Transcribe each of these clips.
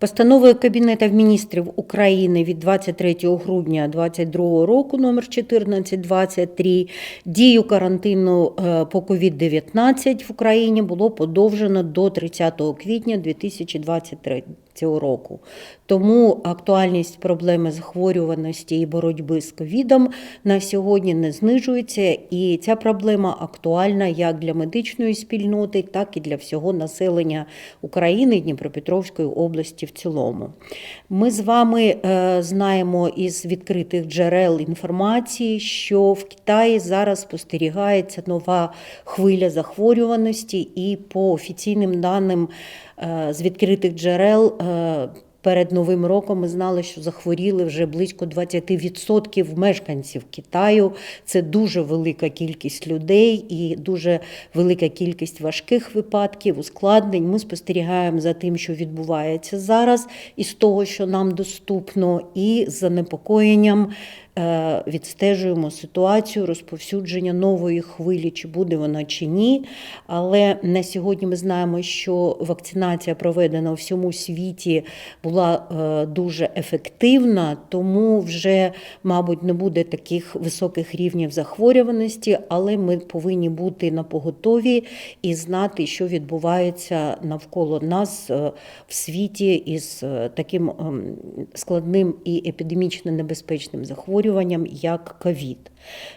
Постановою Кабінету міністрів України від 23 грудня 2022 року номер 1423 дію карантину е, по COVID-19 в Україні було подовжено до 30 квітня 2023 року. Тому актуальність проблеми захворюваності і боротьби з ковідом на сьогодні не знижується, і ця проблема актуальна як для медичної спільноти, так і для всього населення України Дніпропетровської області в цілому. Ми з вами е, знаємо із відкритих джерел інформації, що в Китаї зараз спостерігається нова хвиля захворюваності, і по офіційним даним з відкритих джерел. е, Перед новим роком ми знали, що захворіли вже близько 20% мешканців Китаю. Це дуже велика кількість людей і дуже велика кількість важких випадків, ускладнень. Ми спостерігаємо за тим, що відбувається зараз, із того, що нам доступно, і з занепокоєнням. Е, Відстежуємо ситуацію розповсюдження нової хвилі, чи буде вона чи ні. Але на сьогодні ми знаємо, що вакцинація проведена у всьому світі була е, дуже ефективна, тому вже, мабуть, не буде таких високих рівнів захворюваності, але ми повинні бути на поготові і знати, що відбувається навколо нас е, в світі із таким ем, складним і епідемічно небезпечним захворюванням, як ковід.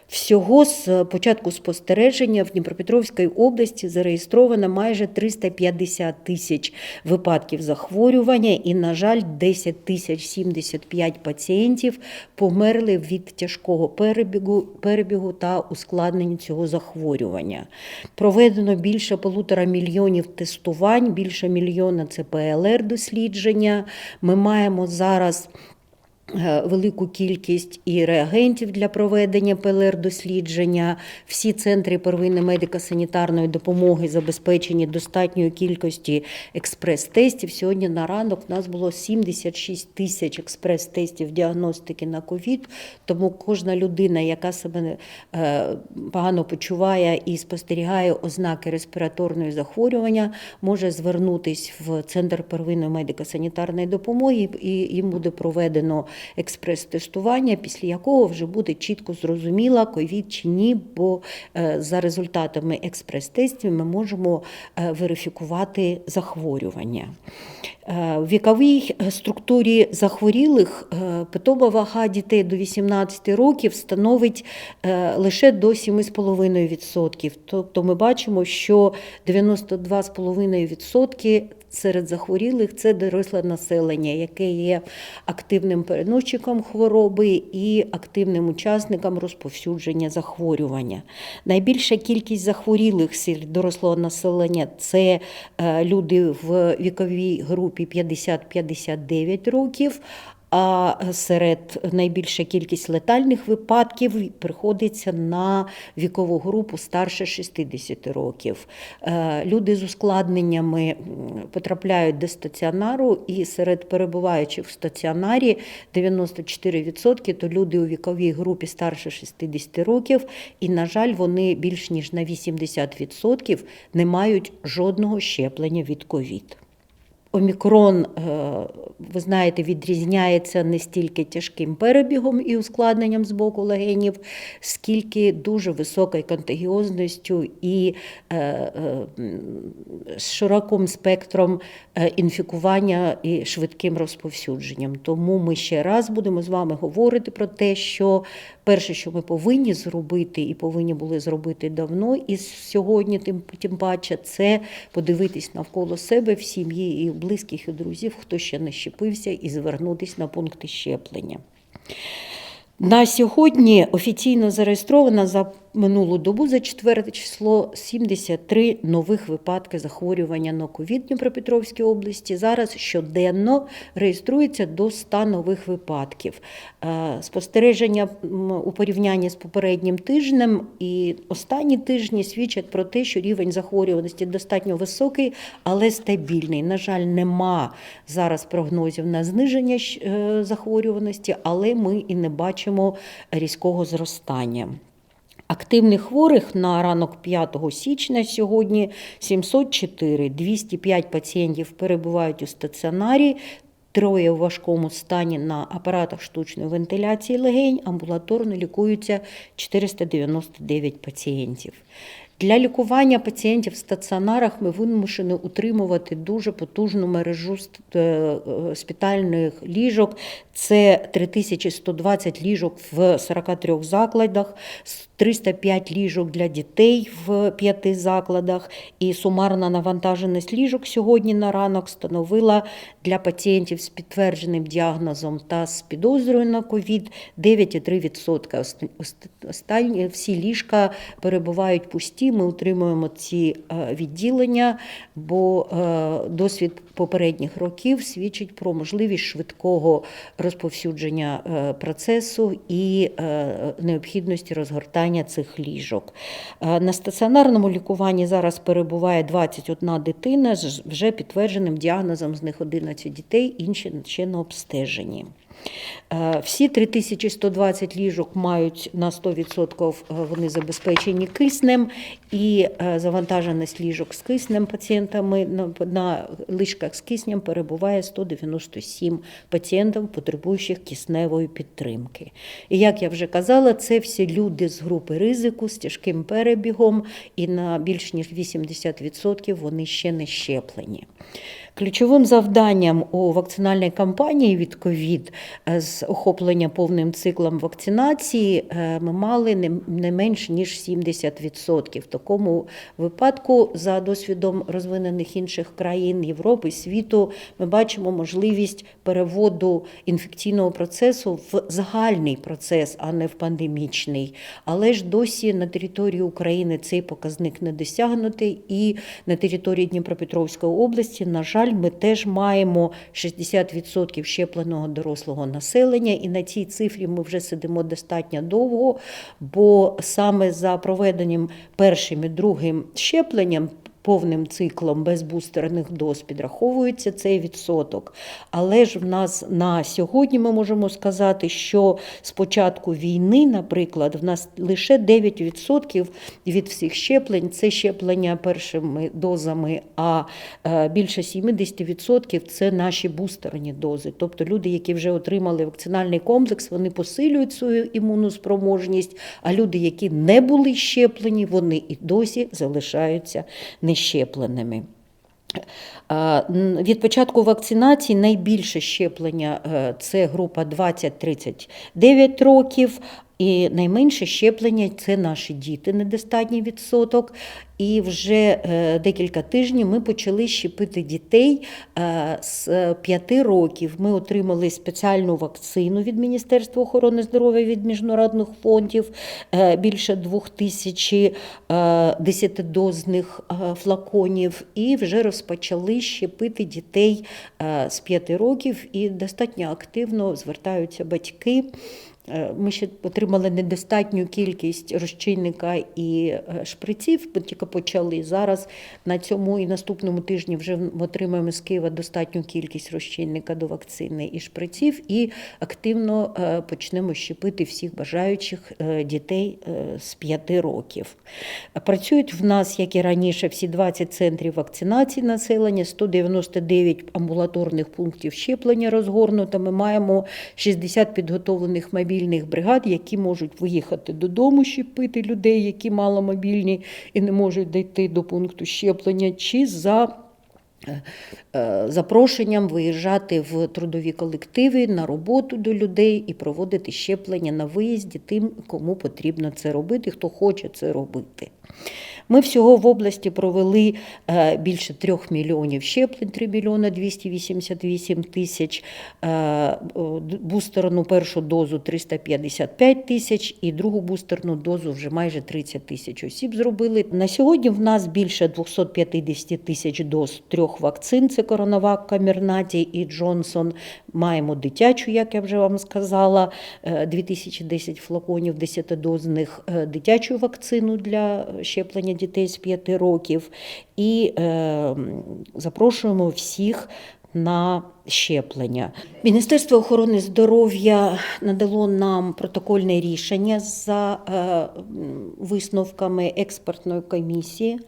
Всього з початку спостереження в Дніпропетровській області зареєстровано майже 350 тисяч випадків захворювання, і, на жаль, 10 тисяч 75 пацієнтів померли від тяжкого перебігу, перебігу та ускладнень цього захворювання. Проведено більше полутора мільйонів тестувань, більше мільйона це ПЛР-дослідження. Ми маємо зараз. Е, Велику кількість і реагентів для проведення ПЛР-дослідження. Всі центри первинної медико-санітарної допомоги забезпечені достатньою кількості експрес-тестів. Сьогодні на ранок у нас було 76 тисяч експрес-тестів діагностики на ковід. Тому кожна людина, яка себе е, погано почуває і спостерігає ознаки респіраторної захворювання, може звернутися в центр первинної медико-санітарної допомоги, і їм буде проведено експрес-тестування, після якого вже буде чітко зрозуміло, ковід чи ні, бо е, за результатами експрес-тестів ми можемо е, верифікувати захворювання. Е, В віковій структурі захворілих питома вага дітей до 18 років становить лише до 7,5%. Тобто ми бачимо, що 92,5% серед захворілих це доросле населення, яке є активним переносчиком хвороби і активним учасником розповсюдження захворювання. Найбільша кількість захворілих серед дорослого населення це е, люди в віковій групі 50-59 років. А серед найбільша кількість летальних випадків приходиться на вікову групу старше 60 років. Е, Люди з ускладненнями потрапляють до стаціонару, і серед перебуваючих в стаціонарі 94% то люди у віковій групі старше 60 років, і, на жаль, вони більш ніж на 80% не мають жодного щеплення від ковід. Омікрон, е, ви знаєте, відрізняється не стільки тяжким перебігом і ускладненням з боку легенів, скільки дуже високою контагіозністю і е, е, широким спектром інфікування і швидким розповсюдженням. Тому ми ще раз будемо з вами говорити про те, що перше, що ми повинні зробити, і повинні були зробити давно, і сьогодні, тим, тим паче, це подивитись навколо себе в сім'ї і в близьких і друзів, хто ще не щепився, і звернутися на пункти щеплення. На сьогодні офіційно зареєстровано за минулу добу за четверте число 73 нових випадки захворювання на ковід Дніпропетровській області. Зараз щоденно реєструється до 100 нових випадків. Е, Спостереження у порівнянні з попереднім тижнем і останні тижні свідчать про те, що рівень захворюваності достатньо високий, але стабільний. На жаль, нема зараз прогнозів на зниження е, захворюваності, але ми і не бачимо різкого зростання. Активних хворих на ранок 5 січня сьогодні 704. 205 пацієнтів перебувають у стаціонарі, Троє у важкому стані на апаратах штучної вентиляції легень, амбулаторно лікуються 499 пацієнтів. Для лікування пацієнтів в стаціонарах ми вимушені утримувати дуже потужну мережу е, е, спітальних ліжок. Це 3120 ліжок в 43 закладах, 305 ліжок для дітей в 5 закладах. І сумарна навантаженість ліжок сьогодні на ранок становила для пацієнтів з підтвердженим діагнозом та з підозрою на ковід 9,3%. Ост- ост- Останні всі ліжка перебувають пусті. Ми утримуємо ці е, відділення, бо е, досвід попередніх років свідчить про можливість швидкого розповсюдження е, процесу і е, необхідності розгортання цих ліжок. Е, На стаціонарному лікуванні зараз перебуває 21 дитина з вже підтвердженим діагнозом, з них 11 дітей, інші ще на обстежені. Е, Всі 3120 ліжок мають на 100% вони забезпечені киснем, і е, завантаженість ліжок з киснем пацієнтами на, ліжках з киснем перебуває 197 пацієнтів, потребуючих кисневої підтримки. І як я вже казала, це всі люди з групи ризику з тяжким перебігом, і на більш ніж 80% вони ще не щеплені. Ключовим завданням у вакцинальній кампанії від ковід е, з охоплення повним циклом вакцинації е, ми мали не менш ніж 70%. В такому випадку, за досвідом розвинених інших країн Європи, світу, ми бачимо можливість переводу інфекційного процесу в загальний процес, а не в пандемічний. Але ж досі на території України цей показник не досягнутий, і на території Дніпропетровської області, на жаль, ми теж маємо 60% щепленого дорослого населення, і на цій цифрі ми вже сидимо достатньо довго, бо саме за проведенням першим і другим щепленням. Повним циклом без бустерних доз підраховується цей відсоток. Але ж в нас на сьогодні ми можемо сказати, що з початку війни, наприклад, в нас лише 9% від всіх щеплень це щеплення першими дозами, а е, більше 70% це наші бустерні дози. Тобто люди, які вже отримали вакцинальний комплекс, вони посилюють свою імунну спроможність, а люди, які не були щеплені, вони і досі залишаються нещепленими. Від початку вакцинації найбільше щеплення е, це група 20-39 років, і найменше щеплення це наші діти, недостатній відсоток. І вже е, декілька тижнів ми почали щепити дітей е, з 5 років. Ми отримали спеціальну вакцину від Міністерства охорони здоров'я від міжнародних фондів, е, більше двох тисяч е, десятидозних е, флаконів, і вже розпочали щепити дітей е, з 5 років, і достатньо активно звертаються батьки. Е, Ми ще отримали недостатню кількість розчинника і е, шприців, тільки почали. Зараз на цьому і наступному тижні вже отримаємо з Києва достатню кількість розчинника до вакцини і шприців, і активно е, почнемо щепити всіх бажаючих дітей з 5 років. Працюють в нас, як і раніше, всі 20 центрів вакцинації населення, 199 амбулаторних пунктів щеплення розгорнуто. Ми маємо 60 підготовлених мобільних бригад, які можуть виїхати додому, щепити людей, які маломобільні і не можуть дійти до пункту щеплення, чи за е, е, запрошенням виїжджати в трудові колективи на роботу до людей і проводити щеплення на виїзді тим, кому потрібно це робити, хто хоче це робити. Ми всього в області провели е, більше 3 мільйонів щеплень, 3 мільйони 288 тисяч, е, бустерну першу дозу 355 тисяч і другу бустерну дозу вже майже 30 тисяч осіб зробили. На сьогодні в нас більше 250 тисяч доз трьох вакцин. Це Коронавак, Камірнаті і Джонсон. Маємо дитячу, як я вже вам сказала, е, 2010 флаконів 10-дозних е, дитячу вакцину для щеплення дітей з 5 років. І е, запрошуємо всіх на щеплення. Міністерство охорони здоров'я надало нам протокольне рішення за е, висновками експертної комісії.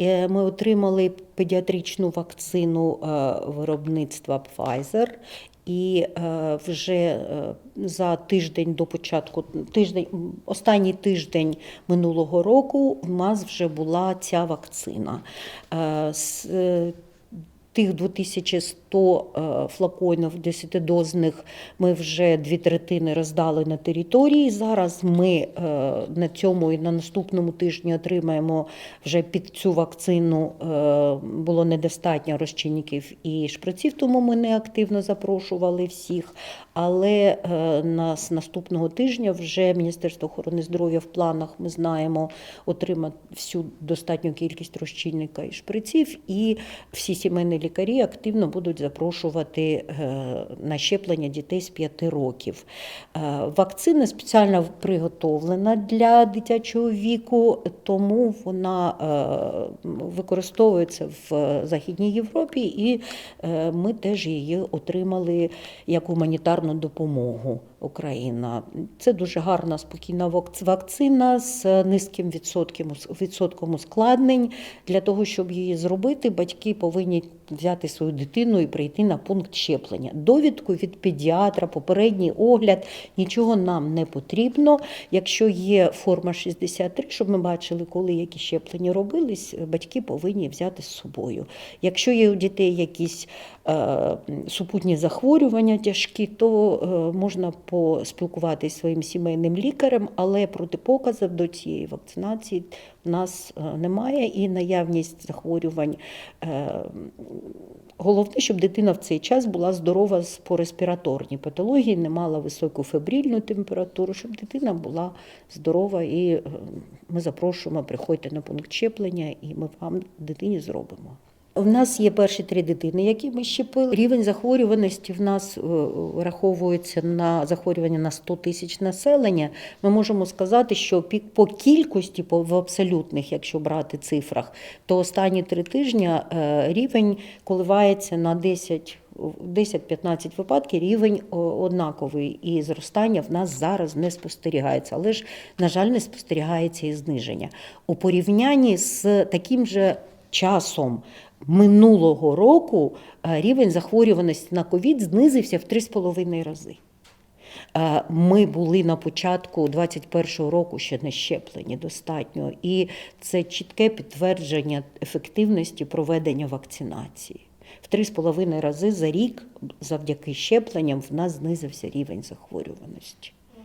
Е, Ми отримали педіатричну вакцину е, виробництва Pfizer. І е, вже е, за тиждень до початку тиждень, останній тиждень минулого року в нас вже була ця вакцина. Тих 2100 е, флаконів 10-дозних ми вже дві третини роздали на території. Зараз ми е, на цьому і на наступному тижні отримаємо вже під цю вакцину. е, Було недостатньо розчинників і шприців, тому ми не активно запрошували всіх. Але нас наступного тижня вже Міністерство охорони здоров'я в планах ми знаємо отримати всю достатню кількість розчинника і шприців, і всі сімейні лікарі активно будуть запрошувати е, на щеплення дітей з 5 років. Е, Вакцина спеціально приготовлена для дитячого віку, тому вона е, використовується в Західній Європі, і ми теж її отримали як гуманітарну допомогу. Україна. Це дуже гарна спокійна вакцина з низьким відсотком, відсотком ускладнень. Для того, щоб її зробити, батьки повинні взяти свою дитину і прийти на пункт щеплення. Довідку від педіатра, попередній огляд, нічого нам не потрібно. Якщо є форма 63, щоб ми бачили, коли які щеплення робились, батьки повинні взяти з собою. Якщо є у дітей якісь е, супутні захворювання тяжкі, то е, можна поспілкуватися зі своїм сімейним лікарем, але протипоказів до цієї вакцинації в нас е, немає і наявність захворювань. е, Головне, щоб дитина в цей час була здорова з- по респіраторній патології, не мала високу фебрильну температуру, щоб дитина була здорова. І е, ми запрошуємо, приходьте на пункт щеплення, і ми вам дитині зробимо. У нас є перші три дитини, які ми щепили. Рівень захворюваності в нас е, враховується на захворювання на 100 тисяч населення. Ми можемо сказати, що по кількості, по в абсолютних, якщо брати цифрах, то останні три тижні е, рівень коливається на 10 в 10-15 випадків рівень однаковий, і зростання в нас зараз не спостерігається. Але ж, на жаль, не спостерігається і зниження. У порівнянні з таким же часом минулого року е, рівень захворюваності на ковід знизився в 3,5 рази. Е, Ми були на початку 21-го року ще не щеплені достатньо, і це чітке підтвердження ефективності проведення вакцинації. В 3,5 рази за рік завдяки щепленням в нас знизився рівень захворюваності.